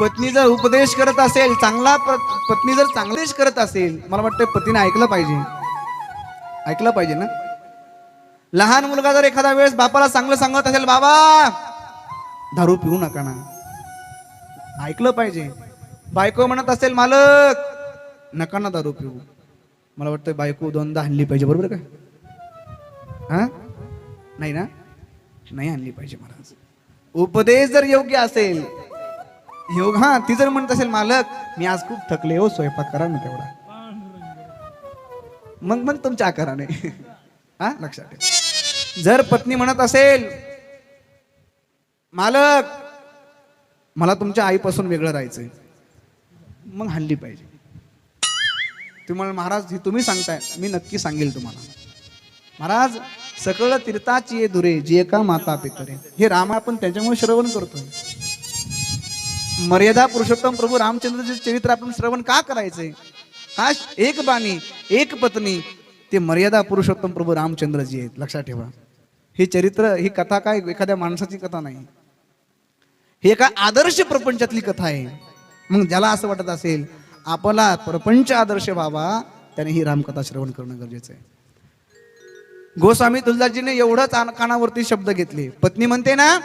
पत्नी जर उपदेश करत असेल चांगला पत्नी जर चांगला उपदेश करत असेल मला वाटतं पतीने ऐकलं पाहिजे. ऐकलं पाहिजे ना? लहान मुलगा जर एखादा वेळेस बापाला चांगलं सांगत असेल बाबा दारू पिऊ नका ना. ऐकलं पाहिजे. बायको म्हणत असेल मालक नका ना दारू पिऊ. मला वाटतं बायको दोनदा आणली पाहिजे बरोबर का? हा? नाही ना? नाही आणली पाहिजे महाराज. उपदेश जर योग्य असेल योग हा ती जर म्हणत असेल मालक मी आज खूप थकले हो स्वयंपाक करा ना तेवढा. मग मग तुमच्या आकाराने. हा लक्षात ठेव. जर पत्नी म्हणत असेल मालक मला तुमच्या आईपासून वेगळं राहायचंय. मग हल्ली पाहिजे. तुम्हाला महाराज हे तुम्ही सांगताय मी नक्की सांगेल तुम्हाला. महाराज सकळ तीर्थाची दुरे जे एका माता पितरे. हे राम आपण त्याच्यामुळे श्रवण करतोय. मर्यादा पुरुषोत्तम प्रभू रामचंद्रचे चरित्र आपण श्रवण का करायचंय? हा एक बाणी एक पत्नी ते मर्यादा पुरुषोत्तम प्रभू रामचंद्रजी आहेत. लक्षात ठेवा. हे चरित्र ही कथा काय? एखाद्या माणसाची कथा नाही. हे एका आदर्श प्रपंचातली कथा आहे. मग ज्याला असं वाटत असेल आपला प्रपंच आदर्श व्हावा त्याने ही रामकथा श्रवण करणं गरजेचं आहे. गोस्वामी तुलदासजीने एवढंच कानावरती शब्द घेतले. पत्नी म्हणते ना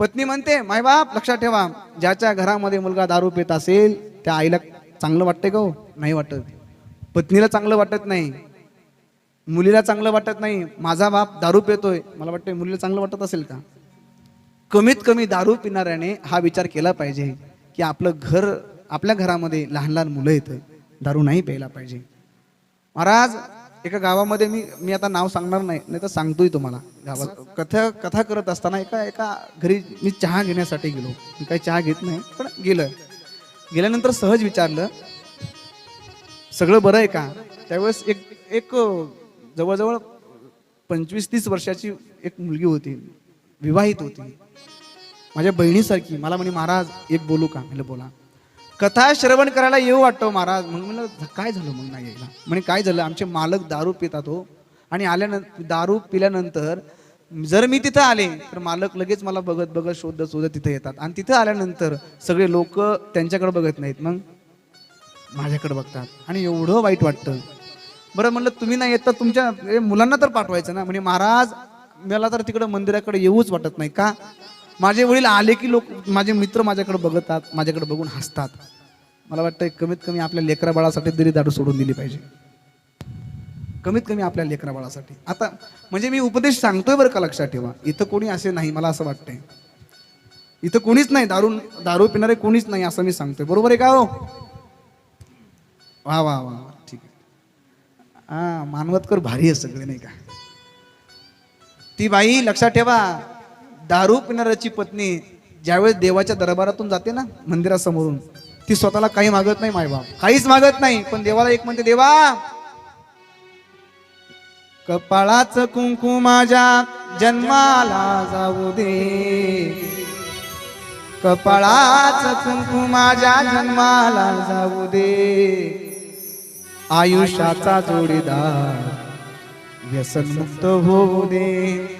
पत्नी म्हणते मायबाप लक्षात ठेवा ज्याच्या घरामध्ये मुलगा दारू पित असेल त्या आईला चांगलं वाटतंय का हो? नाही वाटत. पत्नीला चांगलं वाटत नाही. मुलीला चांगलं वाटत नाही. माझा बाप दारू पितोय. मला वाटतंय मुलीला चांगलं वाटत असेल का? कमीत कमी दारू पिणाऱ्याने हा विचार केला पाहिजे की आपलं घर आपल्या घरामध्ये लहान लहान मुलं येतं दारू नाही प्यायला पाहिजे. महाराज एका गावामध्ये मी मी आता नाव सांगणार नाही नाही तर सांगतोय तुम्हाला. गावात कथा कथा करत असताना एका एका घरी मी चहा घेण्यासाठी गेलो. मी काही चहा घेत नाही पण गेलं गेल्यानंतर सहज विचारलं सगळं बरं आहे का? त्यावेळेस एक एक जवळजवळ पंचवीस तीस वर्षाची एक मुलगी होती विवाहित होती. माझ्या बहिणीसारखी मला म्हणे महाराज एक बोलू का? म्हणलं बोला. कथा श्रवण करायला येऊ वाटतो महाराज. मग म्हणलं काय झालं मग नाही यायला? म्हणे काय झालं? आमचे मालक दारू पितात हो. आणि आल्यानंतर दारू पिल्यानंतर जर मी तिथं आले तर मालक लगेच मला बघत बघत शोधत शोधत तिथे येतात. आणि तिथं आल्यानंतर सगळे लोक त्यांच्याकडे बघत नाहीत. मग माझ्याकडे बघतात. आणि एवढं वाईट वाटतं. बरं म्हणलं तुम्ही नाही येत तर तुमच्या म्हणजे मुलांना तर पाठवायचं ना. म्हणजे महाराज मला तर तिकडं मंदिराकडे येऊच वाटत नाही का? माझे वडील आले की लोक माझे मित्र माझ्याकडे बघतात माझ्याकडे बघून हसतात. मला वाटतं कमीत कमी आपल्या लेकरा बाळासाठी तरी दारू सोडून दिली पाहिजे. कमीत कमी आपल्या लेकरा बाळासाठी. आता म्हणजे मी उपदेश सांगतोय बरं का लक्षात ठेवा. इथं कोणी असे नाही मला असं वाटतंय. इथं कोणीच नाही दारू दारू पिणारे कोणीच नाही असं मी सांगतोय. बरोबर आहे का हो? वा वा वा वा, ठीक आहे. हा मानवतकर भारी आहे सगळे नाही का? ती बाई लक्षात ठेवा. दारू पिणाऱ्याची पत्नी ज्यावेळेस देवाच्या दरबारातून जाते ना मंदिरासमोरून ती स्वतःला काही मागत नाही मायबाप. काहीच मागत नाही पण देवाला एक म्हणते देवा कपाळाच कुंकू माझ्या जन्माला जाऊ दे. कपाळाच कुंकू माझ्या जन्माला जाऊ दे. आयुष्याचा जोडीदार व्यसनमुक्त होऊ दे.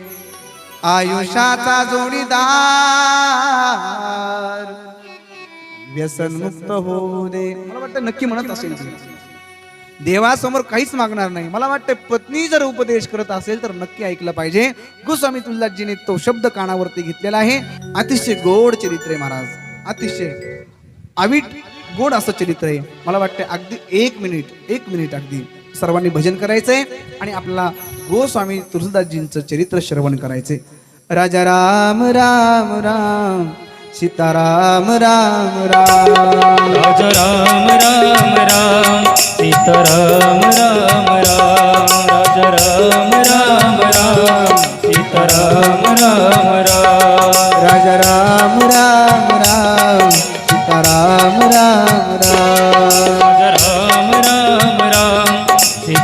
आयुष्याचा जोडीदार. व्यसनमुक्त होऊ दे. मला वाटतं नक्की म्हणत असेल देवासमोर काहीच मागणार नाही. मला वाटतं पत्नी जर उपदेश करत असेल तर नक्की ऐकलं पाहिजे. गोस्वामी तुल्लाजीने तो शब्द कानावरती घेतलेला आहे. अतिशय गोड चरित्र आहे महाराज. अतिशय अविट गोड असं चरित्र आहे. मला वाटतं अगदी एक मिनिट एक मिनिट अगदी. सर्वांनी भजन करायचंय आणि आपल्याला गोस्वामी तुलसीदासजींचं चरित्र श्रवण करायचंय. राजा राम राम राम सीताराम राम राम. राजा राम राम राम सीताराम राम राम. राजा राम राम राम सीताराम राम राम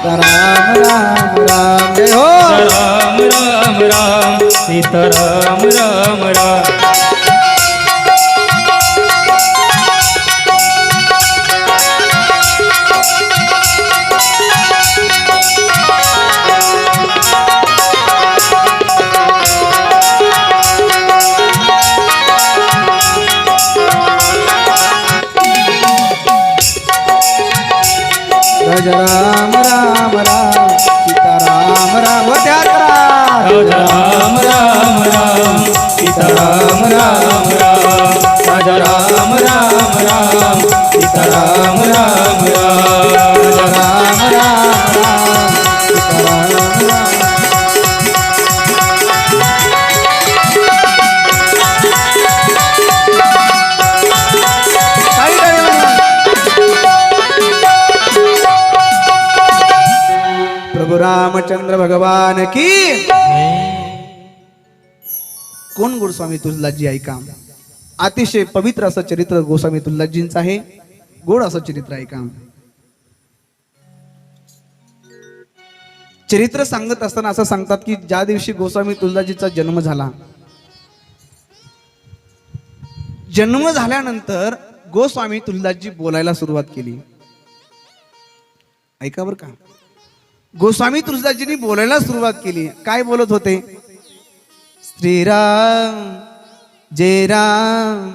सीताराम राम राम जय हो. राम राम राम. सीताराम राम राम. राम राम सीता राम राम हो व राजा राम राम राम सीता राम राम राम राजा राम रामचंद्र भगवान की कोण गोस्वामी तुलजाजी ऐका अतिशय पवित्र असं चरित्र गोस्वामी तुलजाजींचं आहे. गोड असं चरित्र ऐका चरित्र सांगत असताना असं सांगतात की ज्या दिवशी गोस्वामी तुलजाजीचा जन्म झाला जन्म झाल्यानंतर गोस्वामी तुलजाजी बोलायला सुरुवात केली. ऐका बरं का. गोस्वामी तुलजाजींनी बोलायला सुरुवात केली. काय बोलत होते? श्रीराम जय राम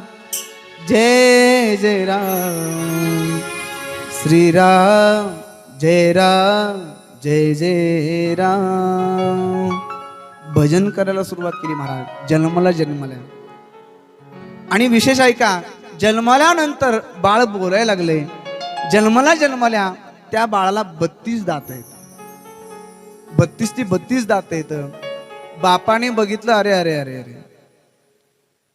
जय जय राम. श्रीराम जय राम जय जय राम. भजन करायला सुरुवात केली महाराज. जन्माला जन्मल्या आणि विशेष ऐका जन्माल्यानंतर बाळ बोलायला लागले. जन्माला जन्माल्या त्या बाळाला बत्तीस दात आहेत. बत्तीस ती बत्तीस दात आहेत. बापाने बघितलं अरे अरे अरे अरे.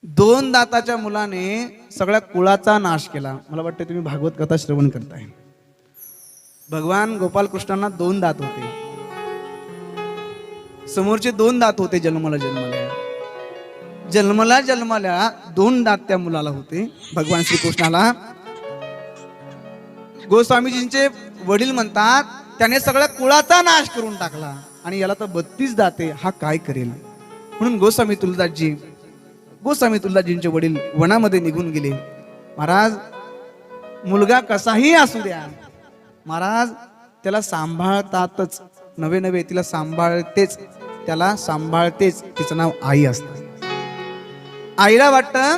दोन दाताच्या मुलाने सगळ्या कुळाचा नाश केला. मला वाटतं तुम्ही भागवत कथा श्रवण करताय. भगवान गोपालकृष्णांना दोन दात होते. समोरचे दोन दात होते जन्माला जन्माला जन्मला जन्माला दोन दात त्या मुलाला होते. भगवान श्रीकृष्णाला. गोस्वामीजींचे वडील म्हणतात त्याने सगळ्या कुळाचा नाश करून टाकला. आणि याला तर बत्तीस दाते हा काय करेल? म्हणून गोस्वामी तुलदासजी गोस्वामी तुलदासजींचे वडील वनामध्ये निघून गेले. महाराज मुलगा कसाही असू द्या. महाराज त्याला सांभाळतातच. नवे नवे तिला सांभाळतेच. त्याला सांभाळतेच. तिचं नाव आई असतं. आईला वाटतं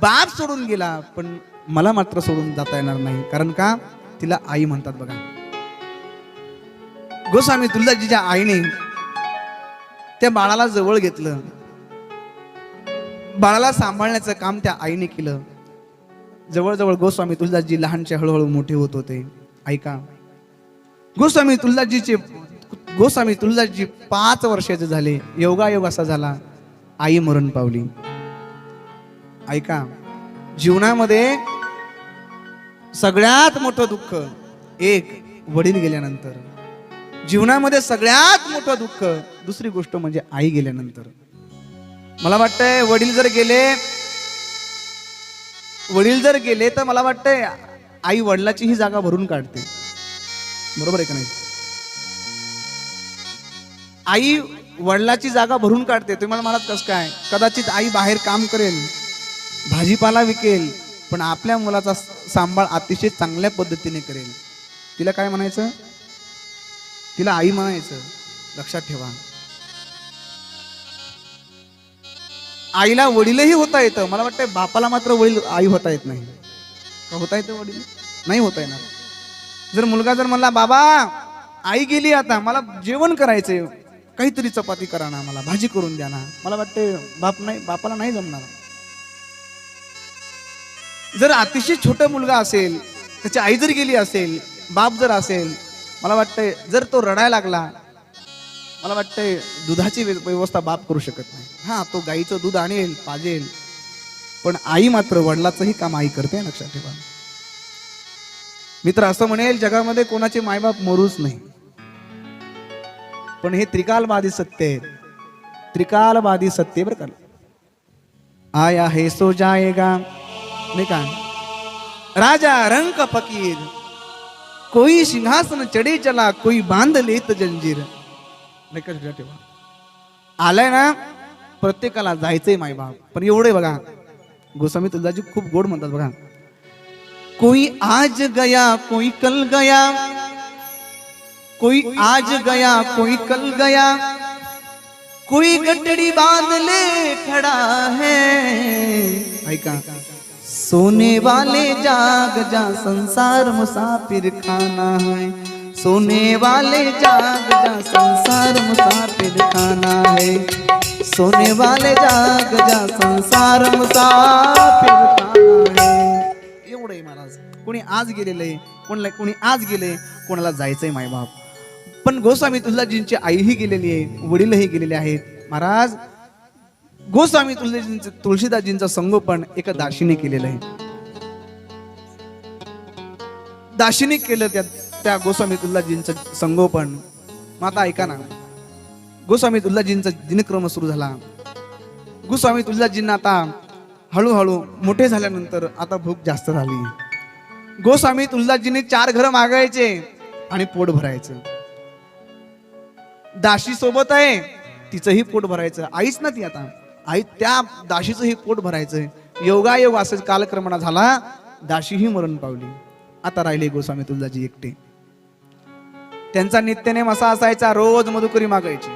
बाप सोडून गेला पण मला मात्र सोडून जाता येणार नाही. कारण का? तिला आई म्हणतात बघा. गोस्वामी तुलदाजीच्या आईने त्या बाळाला जवळ घेतलं. बाळाला सांभाळण्याचं काम त्या आईने केलं. जवळजवळ गोस्वामी तुलजाजी लहानचे हळूहळू मोठे होत होते. ऐका. गोस्वामी तुलजाजीचे गोस्वामी तुलजाजी पाच वर्षाचे झाले. योगायोग असा झाला. आई मरण पावली. ऐका. जीवनामध्ये सगळ्यात मोठं दुःख एक वडील गेल्यानंतर. जीवनामध्ये सगळ्यात मोठं दुःख दुसरी गोष्ट म्हणजे आई गेल्यानंतर. मला वाटतंय वडील जर गेले वडील जर गेले तर मला वाटतंय आई वडिलाची ही जागा भरून काढते. बरोबर आहे का नाही? आई वडिलाची जागा भरून काढते. तुम्ही मला म्हणाल कसं काय? कदाचित आई बाहेर काम करेल भाजीपाला विकेल पण आपल्या मुलाचा सांभाळ अतिशय चांगल्या पद्धतीने करेल. तिला काय म्हणायचं? तिला आई म्हणायचं लक्षात ठेवा. आईला वडीलही होता येतं. मला वाटतं बापाला मात्र वडील आई होता येत नाही. का होता येतं वडील? नाही होता येणार. जर मुलगा जर म्हणला बाबा आई गेली आता मला जेवण करायचंय. काहीतरी चपाती करा ना मला भाजी करून द्या ना. मला वाटते बाप नाही बापाला नाही जमणार. जर अतिशय छोटा मुलगा असेल त्याची आई जर गेली असेल बाप जर असेल मला वाटतंय जर तो रडायला लागला मला वाटतंय दुधाची व्यवस्था बाप करू शकत नाही. हा तो गाईचं दूध आणेल पाजेल पण आई मात्र वडिलाचंही काम आई करते लक्षात ठेवा. मित्र असं म्हणेल जगामध्ये कोणाचे मायबाप मरूच नाही. पण हे त्रिकालवादी सत्य आहे. त्रिकालवादी सत्य बर बरं का. आया हे सो जाएगा नाही का? राजा रंग फकीर कोई सिंहासन चढे चला कोई बांध लेत जंजीर। नाही ठेवा। आलाय ना प्रत्येकाला जायचंय माय बाप. पण एवढे बघा गोस्वामी तुलजाजी खूप गोड म्हणतात बघा. कोई आज गया कोई कल गया कोई आज गया कोई कल गया कोई गटड़ी बांधले खड़ा है। ऐका सोने वाले जाग जा संसार मुसाफिर खाना है। सोने वाले जाग जा संसार मुसाफिर खाना है। सोने वाले जाग जा संसार मुसाफिर खाना है। एवढं आहे महाराज. कोणी आज गेलेलं आहे कोणाला कोणी आज गेले कोणाला जायचंय मायबाप. पण गोस्वामी तुलजाजींची आईही गेलेली आहे वडीलही गेलेले आहेत. महाराज गोस्वामी तुलजाजींचं तुळशीदासजींचं संगोपन एका दाशीने केलेलं आहे. दाशीने केलं त्या त्या गोस्वामी तुल्लाजींचं संगोपन. माता आता ऐका ना. गोस्वामी तुल्लाजींचा दिनक्रम सुरू झाला. गोस्वामी तुल्लाजींना आता हळूहळू मोठे झाल्यानंतर आता भूक जास्त झाली. गोस्वामी तुल्लाजींनी चार घरं मागायचे आणि पोट भरायचं. दाशी सोबत आहे तिचंही पोट भरायचं. आईच ना ती आता. आई त्या दाशीचंही पोट भरायचं योगायोग असं कालक्रमणा झाला दाशीही मरण पावली. आता राहिले गोस्वामी तुलजाजी एकटे. त्यांचा नित्यनेम असा असायचा रोज मधुकरी मागायची.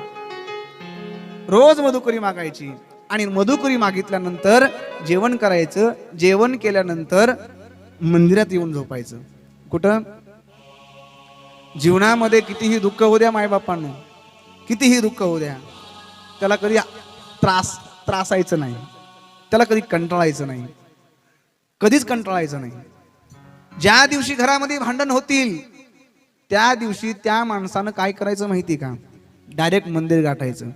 रोज मधुकरी मागायची. आणि मधुकरी मागितल्यानंतर जेवण करायचं जेवण केल्यानंतर मंदिरात येऊन झोपायचं. कुठं? जीवनामध्ये कितीही दुःख होऊ द्या मायबापांना. कितीही दुःख होऊ द्या. त्याला कधी त्रास त्रासायचं नाही. त्याला कधी कंटाळायचं नाही. कधीच कंटाळायचं नाही. ज्या दिवशी घरामध्ये भांडण होतील त्या दिवशी त्या माणसानं काय करायचं माहिती का? डायरेक्ट मंदिर गाठायचं.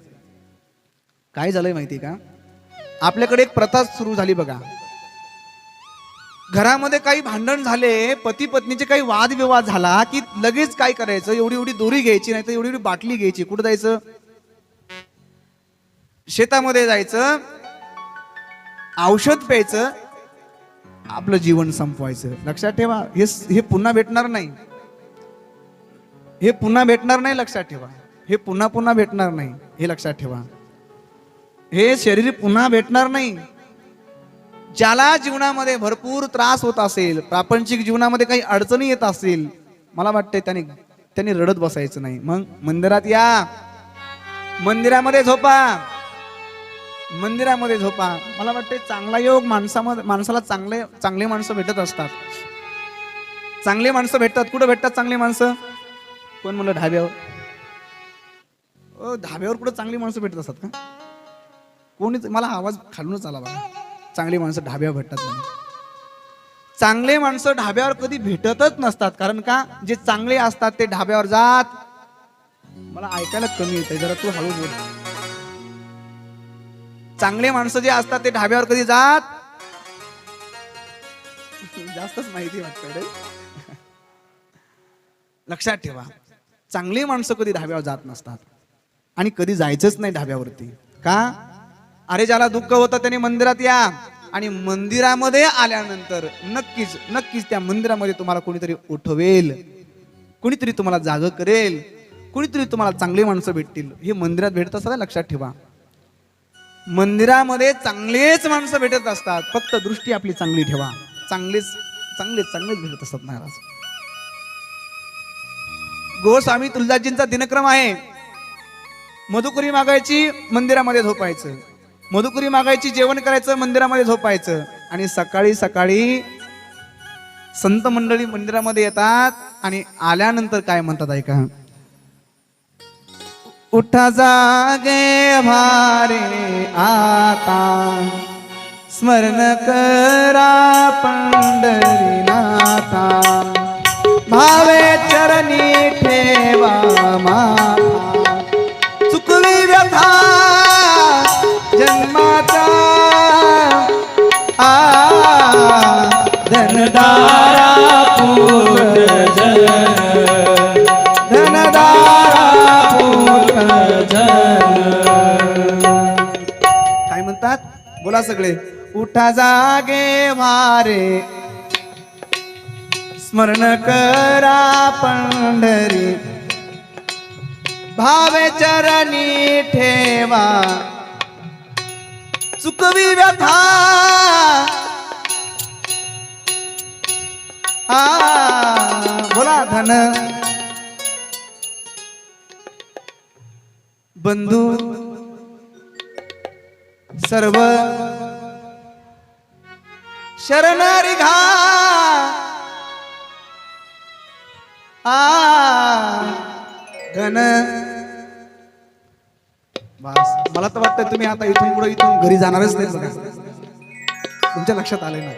काय झालंय माहिती का? आपल्याकडे एक प्रथा सुरू झाली बघा. घरामध्ये काही भांडण झाले पती पत्नीचे काही वादविवाद झाला की लगेच काय करायचं? एवढी एवढी दोरी घ्यायची नाही तर एवढी एवढी बाटली घ्यायची. कुठं जायचं? शेतामध्ये जायचं औषध प्यायचं आपलं जीवन संपवायचं. लक्षात ठेवा हे हे पुन्हा भेटणार नाही. हे पुन्हा भेटणार नाही लक्षात ठेवा. हे पुन्हा पुन्हा भेटणार नाही हे लक्षात ठेवा. हे शरीर पुन्हा भेटणार नाही. ज्याला जीवनामध्ये भरपूर त्रास होत असेल प्रापंचिक जीवनामध्ये काही अडचणी येत असतील मला वाटतंय त्याने त्यांनी रडत बसायचं नाही. मग मंदिरात या. मंदिरामध्ये झोपा. मंदिरामध्ये झोपा. मला वाटते चांगला योग माणसामध्ये माणसाला चांगले चांगले माणसं भेटत असतात. चांगले माणसं भेटतात. कुठं भेटतात चांगली माणसं? कोण म्हणलं ढाब्यावर? ओ ढाब्यावर कुठं चांगली माणसं भेटत असतात का? कोणीच मला आवाज खालूनच आला बघा. चांगली माणसं ढाब्यावर भेटतात चांगले माणसं ढाब्यावर कधी भेटतच नसतात. कारण का? जे चांगले असतात ते ढाब्यावर जात. मला ऐकायला कमी येते जरा तू हळू बोल. चांगले माणसं जे असतात ते ढाब्यावर कधी जात? जास्तच माहिती वाटतं लक्षात ठेवा. चांगली माणसं कधी ढाब्यावर जात नसतात. आणि कधी जायचंच नाही ढाब्यावरती. का? अरे ज्याला दुःख होतं त्याने मंदिरात या. आणि मंदिरामध्ये आल्यानंतर नक्कीच नक्कीच त्या मंदिरामध्ये तुम्हाला कोणीतरी उठवेल. कोणीतरी तुम्हाला जाग करेल. कोणीतरी तुम्हाला चांगली माणसं भेटतील. हे मंदिरात भेटत असतात लक्षात ठेवा. मंदिरामध्ये चांगलेच माणसं भेटत असतात. फक्त दृष्टी आपली चांगली ठेवा. चांगलेच चांगलेच चांगलेच भेटत असतात महाराज. गोस्वामी तुलजाजींचा दिनक्रम आहे. मधुकुरी मागायची मंदिरामध्ये झोपायचं. मधुकुरी मागायची जेवण करायचं मंदिरामध्ये झोपायचं. आणि सकाळी सकाळी संत मंडळी मंदिरामध्ये येतात आणि आल्यानंतर काय म्हणतात ऐका. उठा जागे भारे आता. स्मरण करा पंढरीनाथा भावे चरणी ठेवा माता. चुकवी व्यथा जन्माचा. आ धनदा म्हणतात बोला सगळे. उठा जागे वारे स्मरण करा पंढरी. भावे चरणी ठेवा. चुकवी व्यथा आ बोला धन. बंधू सर्व शरणारी घा. आ घन. बस. मला तर वाटतं तुम्ही आता इथून पुढे इथून घरी जाणारच नाही तुमच्या लक्षात आले ना?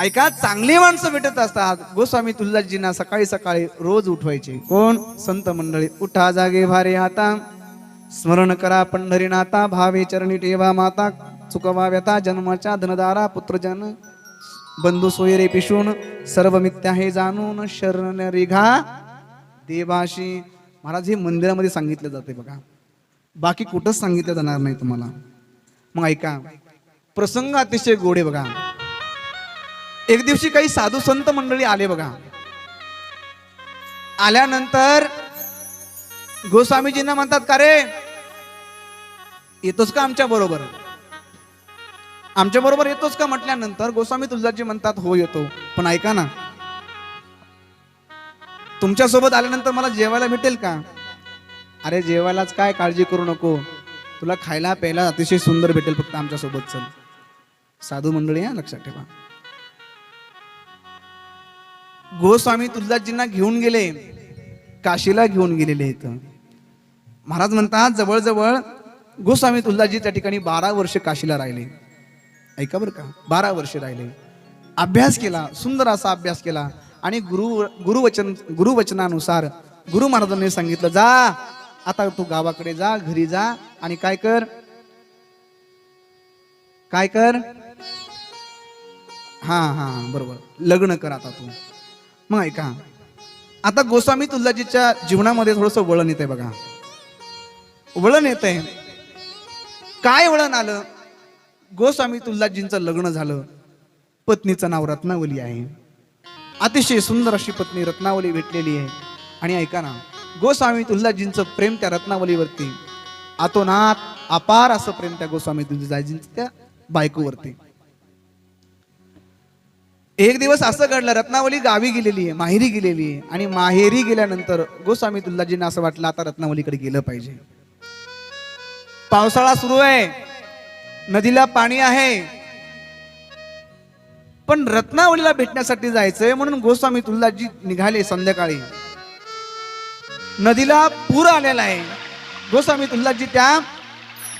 ऐका चांगली माणसं भेटत असतात. गोस्वामी तुलदासजींना सकाळी सकाळी रोज उठवायचे. कोण? संत मंडळी. उठा जागे भारे आता. स्मरण करा पंढरीनाथा भावे चरणी ठेवा माता चुकवा व्यथा जन्माच्या धनदारा पुत्रजन बंधू सोयरे पिशून सर्व मिथ्या हे जाणून शरण रेघा. देवाशी महाराज हे मंदिरामध्ये सांगितलं जाते बघा. बाकी कुठंच सांगितलं जाणार नाही तुम्हाला. मग ऐका प्रसंग अतिशय गोडे बघा. एक दिवशी काही साधू संत मंडळी आले बघा. आल्यानंतर गोस्वामीजींना म्हणतात का रे येतोस का आमच्या बरोबर? आमच्या बरोबर येतोस का म्हटल्यानंतर गोस्वामी तुळजाजी म्हणतात हो येतो. पण ऐका ना. तुमच्यासोबत आल्यानंतर मला जेवायला भेटेल का? अरे जेवायलाच काय काळजी करू नको. तुला खायला प्यायला अतिशय सुंदर भेटेल फक्त आमच्यासोबत चल. साधू मंडळी हा लक्षात ठेवा. गोस्वामी तुळजाजींना घेऊन गेले. काशीला घेऊन गेलेले आहेत महाराज म्हणतात जवळजवळ गोस्वामी तुलदाजी त्या ठिकाणी बारा वर्ष काशीला राहिले. ऐका बरं का? बारा वर्ष राहिले. अभ्यास केला सुंदर असा अभ्यास केला आणि गुरु गुरुवचन गुरुवचनानुसार गुरु महाराजांनी सांगितलं जा आता तू गावाकडे जा घरी जा आणि काय कर? काय कर? हा हा बरोबर. लग्न कर आता तू. मग ऐका. आता गोस्वामी तुल्लाजीच्या जीवनामध्ये थोडस वळण येत आहे बघा. वळण येत आहे काय वळण आलं? गोस्वामी तुल्लाजींचं लग्न झालं. पत्नीचं नाव रत्नावली आहे. अतिशय सुंदर अशी पत्नी रत्नावली भेटलेली आहे. आणि ऐका ना गोस्वामी तुल्लाजींचं प्रेम त्या रत्नावलीवरती. आतोनात अपार असं प्रेम त्या गोस्वामी तुळजाजींचं त्या बायकोवरती. एक दिवस असं घडलं रत्नावली गावी गेलेली आहे माहेरी गेलेली आहे. आणि माहेरी गेल्यानंतर गोस्वामी तुल्लाजींना असं वाटलं आता रत्नावलीकडे गेलं पाहिजे. पावसाळा सुरू आहे. नदीला पाणी आहे. पण रत्नावलीला भेटण्यासाठी जायचंय म्हणून गोस्वामी तुलदाजी निघाले संध्याकाळी. नदीला पूर आलेला आहे. गोस्वामी तुलदाजी त्या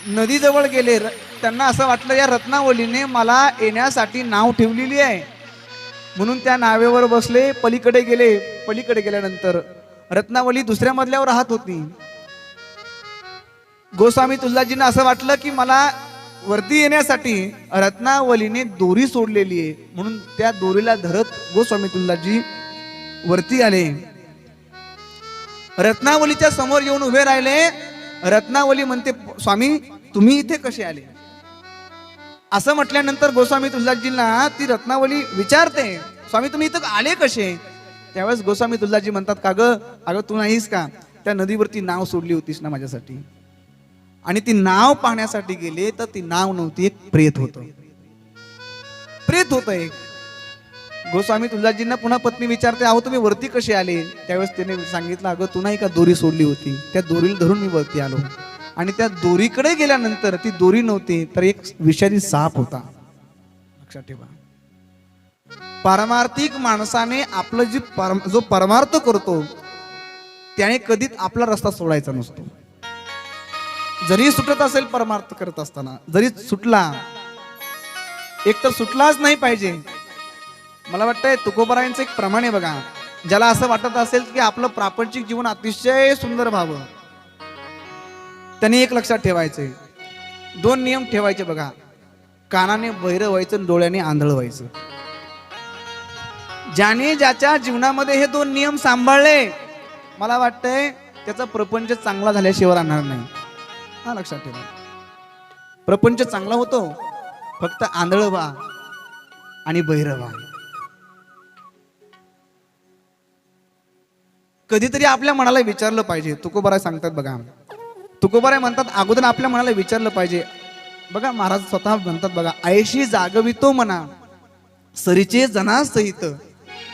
नदीजवळ गेले. र- त्यांना असं वाटलं या रत्नावलीने मला येण्यासाठी नाव ठेवलेली आहे. म्हणून त्या नावेवर बसले. पलीकडे गेले. पलीकडे गेल्यानंतर रत्नावली दुसऱ्या मजल्यावर राहत होती. गोस्वामी तुळजाजींना असं वाटलं की मला वरती येण्यासाठी रत्नावलीने दोरी सोडलेली आहे. म्हणून त्या दोरीला धरत गोस्वामी तुळजाजी वरती आले. रत्नावलीच्या समोर येऊन उभे राहिले. रत्नावली म्हणते स्वामी तुम्ही इथे कसे आले? असं म्हटल्यानंतर गोस्वामी तुळजाजींना ती रत्नावली विचारते स्वामी तुम्ही इथं आले कसे? त्यावेळेस गोस्वामी तुळजाजी म्हणतात का ग? अगं तू नाहीस का? त्या नदीवरती नाव सोडली होतीस ना माझ्यासाठी. आणि ती नाव पाहण्यासाठी गेले तर ती नाव नव्हती एक प्रेत होत. प्रेत होत एक. गोस्वामी तुळजाजींना पुन्हा पत्नी विचारते अहो तुम्ही वरती कसे आले? त्यावेळेस त्याने सांगितलं अगं तू नाही का दोरी सोडली होती? त्या दोरीला धरून मी वरती आलो. आणि त्या दोरीकडे गेल्यानंतर ती दोरी नव्हती तर एक विषारी साप होता. लक्षात ठेवा. पारमार्थिक माणसाने आपलं जी परम- जो परमार्थ करतो त्याने कधीच आपला रस्ता सोडायचा नसतो. जरी सुटत असेल परमार्थ करत असताना जरी सुटला एक तर सुटलाच नाही पाहिजे. मला वाटतंय तुकोबरायांचं एक प्रमाण आहे बघा ज्याला असं वाटत असेल की आपलं प्रापंचिक जीवन अतिशय सुंदर व्हावं. त्यांनी एक लक्षात ठेवायचंय. दोन नियम ठेवायचे बघा. कानाने बहिरं व्हायचं आणि डोळ्याने आंधळ व्हायचं. ज्याने ज्याच्या जीवनामध्ये हे दोन नियम सांभाळले मला वाटतंय त्याचा प्रपंच चांगला झाल्याशिवाय राहणार नाही. हा लक्षात ठेवा. प्रपंच चांगला होतो फक्त आंधळ आणि बहिरवा कधीतरी आपल्या मनाला विचारलं पाहिजे. तुकोबाराय सांगतात बघा. तुकोबाराय म्हणतात अगोदर आपल्या मनाला विचारलं पाहिजे. बघा महाराज स्वतः म्हणतात बघा ऐशी जागवितो म्हणा सरीचे जना सहित.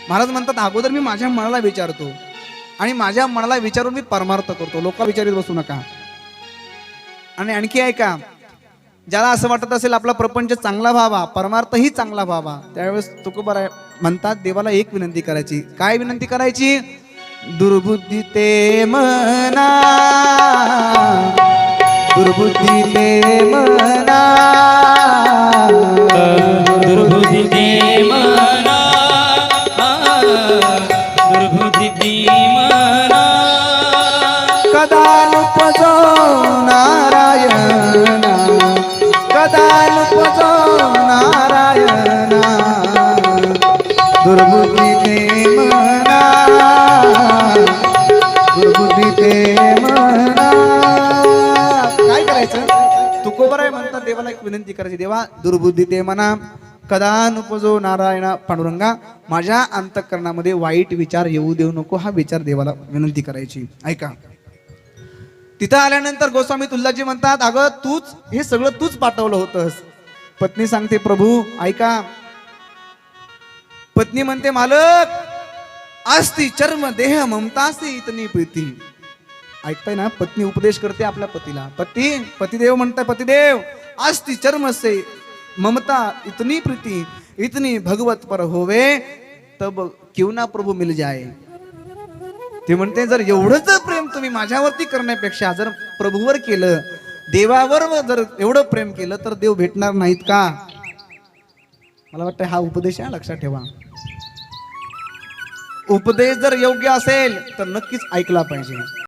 महाराज म्हणतात अगोदर मी माझ्या मनाला विचारतो आणि माझ्या मनाला विचारून मी परमार्थ करतो. लोक विचारित बसू नका. आणि आणखी ऐका ज्याला असं वाटत असेल आपला प्रपंच चांगला व्हावा परमार्थही चांगला व्हावा त्यावेळेस तुकोबाराय म्हणतात देवाला एक विनंती करायची. काय विनंती करायची? दुर्बुद्धी ते मना. दुर्बुद्धी ते मना. एक विनंती करायची देवा दुर्बुद्धी ते म्हणा कदा नुपजो नारायणा पांडुरंगा माझ्या अंतकरणामध्ये वाईट विचार येऊ देऊ नको हा विचार देवाला विनंती करायची ऐका तिथं आल्यानंतर गोस्वामी तुल्लाजी म्हणतात अगं तूच हे सगळं तूच पाठवलं होतंस पत्नी सांगते प्रभू ऐका पत्नी म्हणते मालक अस्ति चर्म देह ममतासी इतनी प्रीती ऐकताय ना पत्नी उपदेश करते आपल्या पतीला पती पतिदेव म्हणताय पतिदेव अस्ति चर्म से ममता इतनी प्रीती इतनी भगवत पर होवे तब क्यों ना प्रभू मिल जाए? ते म्हणते जर एवढंच प्रेम तुम्ही माझ्यावरती करण्यापेक्षा जर प्रभूवर केलं देवावर जर एवढं प्रेम केलं तर देव भेटणार नाहीत का? मला वाटतं हा उपदेश आहे लक्षात ठेवा. उपदेश जर योग्य असेल तर नक्कीच ऐकला पाहिजे.